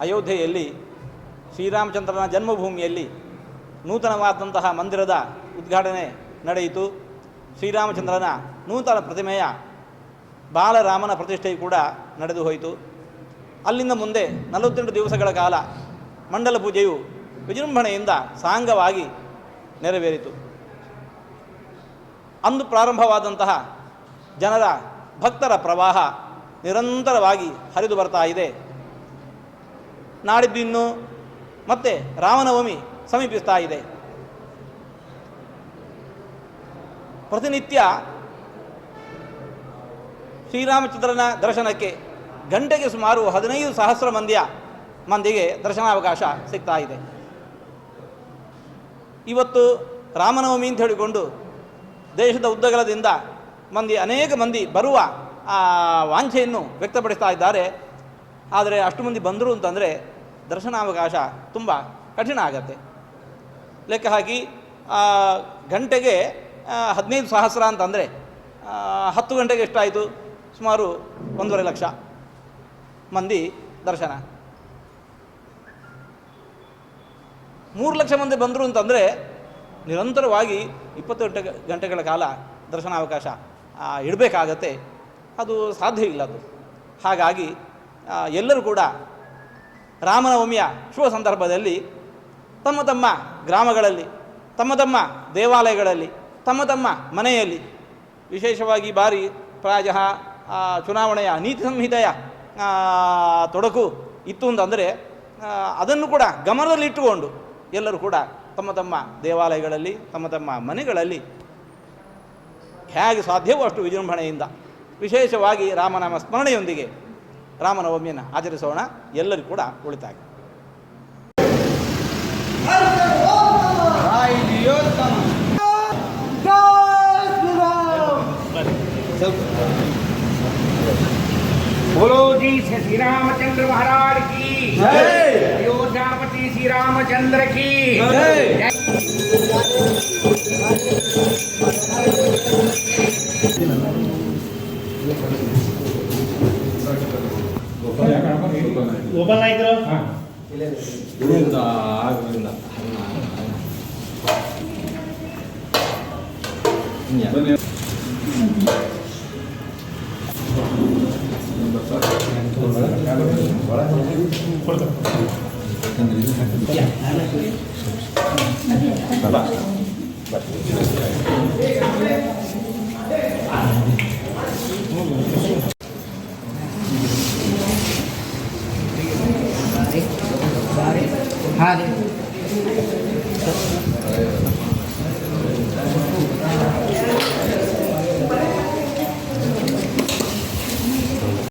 ಅಯೋಧ್ಯೆಯಲ್ಲಿ ಶ್ರೀರಾಮಚಂದ್ರನ ಜನ್ಮಭೂಮಿಯಲ್ಲಿ ನೂತನವಾದಂತಹ ಮಂದಿರದ ಉದ್ಘಾಟನೆ ನಡೆಯಿತು. ಶ್ರೀರಾಮಚಂದ್ರನ ನೂತನ ಪ್ರತಿಮೆಯ ಬಾಲರಾಮನ ಪ್ರತಿಷ್ಠೆಯು ಕೂಡ ನಡೆದು ಹೋಯಿತು. ಅಲ್ಲಿಂದ ಮುಂದೆ ನಲವತ್ತೆಂಟು ದಿವಸಗಳ ಕಾಲ ಮಂಡಲ ಪೂಜೆಯು ವಿಜೃಂಭಣೆಯಿಂದ ಸಾಂಗವಾಗಿ ನೆರವೇರಿತು. ಅಂದು ಪ್ರಾರಂಭವಾದಂತಹ ಜನರ ಭಕ್ತರ ಪ್ರವಾಹ ನಿರಂತರವಾಗಿ ಹರಿದು ಬರ್ತಾ ಇದೆ. ನಾಡಿದ್ದು ಇನ್ನು ಮತ್ತೆ ರಾಮನವಮಿ ಸಮೀಪಿಸ್ತಾ ಇದೆ. ಪ್ರತಿನಿತ್ಯ ಶ್ರೀರಾಮಚಂದ್ರನ ದರ್ಶನಕ್ಕೆ ಗಂಟೆಗೆ ಸುಮಾರು ಹದಿನೈದು ಸಹಸ್ರ ಮಂದಿಯ ಮಂದಿಗೆ ದರ್ಶನಾವಕಾಶ ಸಿಗ್ತಾ ಇದೆ. ಇವತ್ತು ರಾಮನವಮಿ ಅಂತ ಹೇಳಿಕೊಂಡು ದೇಶದ ಉದ್ದಗಲದಿಂದ ಮಂದಿ ಅನೇಕ ಮಂದಿ ಬರುವ ಆ ವಾಂಛೆಯನ್ನು ವ್ಯಕ್ತಪಡಿಸ್ತಾ ಇದ್ದಾರೆ. ಆದರೆ ಅಷ್ಟು ಮಂದಿ ಬಂದರು ಅಂತಂದರೆ ದರ್ಶನಾವಕಾಶ ತುಂಬ ಕಠಿಣ ಆಗತ್ತೆ. ಲೆಕ್ಕ ಹಾಕಿ ಗಂಟೆಗೆ ಹದಿನೈದು ಸಹಸ್ರ ಅಂತಂದರೆ ಹತ್ತು ಗಂಟೆಗೆ ಎಷ್ಟಾಯಿತು? ಸುಮಾರು ಒಂದೂವರೆ ಲಕ್ಷ ಮಂದಿ ದರ್ಶನ. ಮೂರು ಲಕ್ಷ ಮಂದಿ ಬಂದರು ಅಂತಂದರೆ ನಿರಂತರವಾಗಿ ಇಪ್ಪತ್ತು ಗಂಟೆ, ಗಂಟೆಗಳ ಕಾಲ ದರ್ಶನಾವಕಾಶ ಇಡಬೇಕಾಗತ್ತೆ. ಅದು ಸಾಧ್ಯ ಇಲ್ಲ ಅದು. ಹಾಗಾಗಿ ಎಲ್ಲರೂ ಕೂಡ ರಾಮನವಮಿಯ ಶುಭ ಸಂದರ್ಭದಲ್ಲಿ ತಮ್ಮ ತಮ್ಮ ಗ್ರಾಮಗಳಲ್ಲಿ, ತಮ್ಮ ತಮ್ಮ ದೇವಾಲಯಗಳಲ್ಲಿ, ತಮ್ಮ ತಮ್ಮ ಮನೆಯಲ್ಲಿ ವಿಶೇಷವಾಗಿ ಬಾರಿ ಪ್ರಾಯಃ ಚುನಾವಣೆಯ ನೀತಿ ಸಂಹಿತೆಯ ತೊಡಕು ಇತ್ತು ಅಂತಂದರೆ ಅದನ್ನು ಕೂಡ ಗಮನದಲ್ಲಿಟ್ಟುಕೊಂಡು ಎಲ್ಲರೂ ಕೂಡ ತಮ್ಮ ತಮ್ಮ ದೇವಾಲಯಗಳಲ್ಲಿ, ತಮ್ಮ ತಮ್ಮ ಮನೆಗಳಲ್ಲಿ ಹೇಗೆ ಸಾಧ್ಯವೋ ಅಷ್ಟು ವಿಜೃಂಭಣೆಯಿಂದ ವಿಶೇಷವಾಗಿ ರಾಮನಾಮ ಸ್ಮರಣೆಯೊಂದಿಗೆ ರಾಮನವಮಿಯನ್ನು ಆಚರಿಸೋಣ ಎಲ್ಲರಿಗೂ ಕೂಡ ಉಳಿತಾಯ बोलो जी श्री रामचंद्र महाराज की जय। अयोध्यापति श्री रामचंद्र की जय। ಗೋಪಾಲ್ ನಾಯ್ಕರು ಇದರಿಂದ ಆಗಲಿಲ್ಲ 嗯嗯